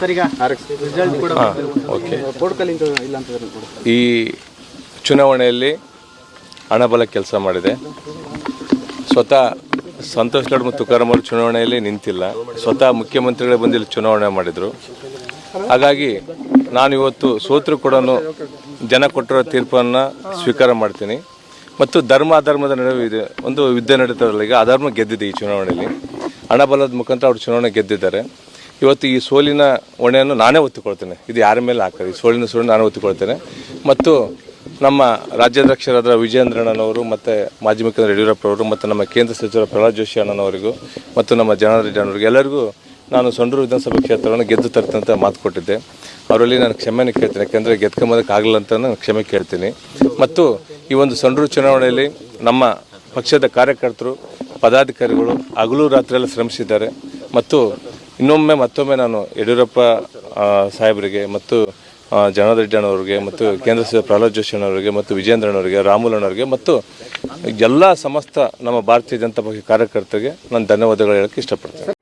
Sir result ಕೂಡ okay ಕೋಡ್ಕಲ್ಲಿಂದ ಇಲ್ಲ ಈ ಚುನಾವಣೆಯಲ್ಲಿ ಹಣಬಲ ಕೆಲಸ ಮಾಡಿದೆ. ಸ್ವತಃ ಸಂತೋಷ್ ಲಾಡ್ ಮತ್ತು ತುಕಾರಾಮ್ ಅವರು ಚುನಾವಣೆಯಲ್ಲಿ ನಿಂತಿಲ್ಲ. ಸ್ವತಃ ಮುಖ್ಯಮಂತ್ರಿಗಳೇ ಬಂದಿಲ್ಲಿ ಇಲ್ಲಿ ಚುನಾವಣೆ ಮಾಡಿದರು. ಹಾಗಾಗಿ ನಾನು ಇವತ್ತು ಸೋತರು ಕೂಡ ಜನ ಕೊಟ್ಟಿರೋ ತೀರ್ಪನ್ನು ಸ್ವೀಕಾರ ಮಾಡ್ತೀನಿ. ಮತ್ತು ಧರ್ಮ ಅಧರ್ಮದ ನಡುವೆ ಇದೆ. ಒಂದು ಯುದ್ಧ ನಡೀತಾರಲ್ಲ ಈಗ ಅಧರ್ಮ ಗೆದ್ದಿದೆ ಈ ಚುನಾವಣೆಯಲ್ಲಿ. ಹಣಬಲದ ಮುಖಾಂತರ ಅವರು ಚುನಾವಣೆ ಗೆದ್ದಿದ್ದಾರೆ. ಇವತ್ತು ಈ ಸೋಲಿನ ಹೊಣೆಯನ್ನು ನಾನೇ ಒತ್ತಿಕೊಳ್ತೇನೆ ಇದು ಯಾರ ಮೇಲೆ ಹಾಕಲಿ ಈ ಸೋಲಿನ ಸೋಲು ನಾನು ಒತ್ತಿಕೊಳ್ತೇನೆ ಮತ್ತು ನಮ್ಮ ರಾಜ್ಯಾಧ್ಯಕ್ಷರಾದ ವಿಜಯೇಂದ್ರಣ್ಣನವರು ಮತ್ತು ಮಾಜಿ ಮುಖ್ಯಮಂತ್ರಿ ಯಡಿಯೂರಪ್ಪ ಅವರು ಮತ್ತು ನಮ್ಮ ಕೇಂದ್ರ ಸಚಿವ ಪ್ರಹ್ಲಾದ್ ಜೋಶಿ ಅಣ್ಣನವರಿಗೂ ಮತ್ತು ನಮ್ಮ ಜನಾರ್ದನ್ ಎಲ್ಲರಿಗೂ ನಾನು ಸೊಂಡೂರು ವಿಧಾನಸಭಾ ಕ್ಷೇತ್ರವನ್ನು ಗೆದ್ದು ತರ್ತಂತ ಮಾತು ಕೊಟ್ಟಿದ್ದೆ. ಅವರಲ್ಲಿ ನಾನು ಕ್ಷಮೆಯನ್ನು ಕೇಳ್ತೀನಿ. ಯಾಕೆಂದರೆ ಗೆದ್ಕೊಂಬೋದಕ್ಕೆ ಆಗಲಿಲ್ಲ ಅಂತ ನಾನು ಕ್ಷಮೆ ಕೇಳ್ತೀನಿ. ಮತ್ತು ಈ ಒಂದು ಸೊಂಡೂರು ಚುನಾವಣೆಯಲ್ಲಿ ನಮ್ಮ ಪಕ್ಷದ ಕಾರ್ಯಕರ್ತರು, ಪದಾಧಿಕಾರಿಗಳು ಹಗಲು ರಾತ್ರಿಯೆಲ್ಲ ಶ್ರಮಿಸಿದ್ದಾರೆ. ಮತ್ತು ಇನ್ನೊಮ್ಮೆ ಮತ್ತೊಮ್ಮೆ ನಾನು ಯಡಿಯೂರಪ್ಪ ಸಾಹೇಬರಿಗೆ ಮತ್ತು ಜನಾರ್ದನ್ ಮತ್ತು ಕೇಂದ್ರ ಸಚಿವ ಪ್ರಹ್ಲಾದ್ ಜೋಶಿ ಅಣ್ಣವರಿಗೆ ಮತ್ತು ವಿಜೇಂದ್ರನವರಿಗೆ ಅಣ್ಣವರಿಗೆ ರಾಮುಲ್ ಅಣ್ಣವರಿಗೆ ಮತ್ತು ಎಲ್ಲ ಸಮಸ್ತ ನಮ್ಮ ಭಾರತೀಯ ಜನತಾ ಪಕ್ಷ ಕಾರ್ಯಕರ್ತರಿಗೆ ನಾನು ಧನ್ಯವಾದಗಳು ಹೇಳಕ್ಕೆ ಇಷ್ಟಪಡ್ತೇನೆ.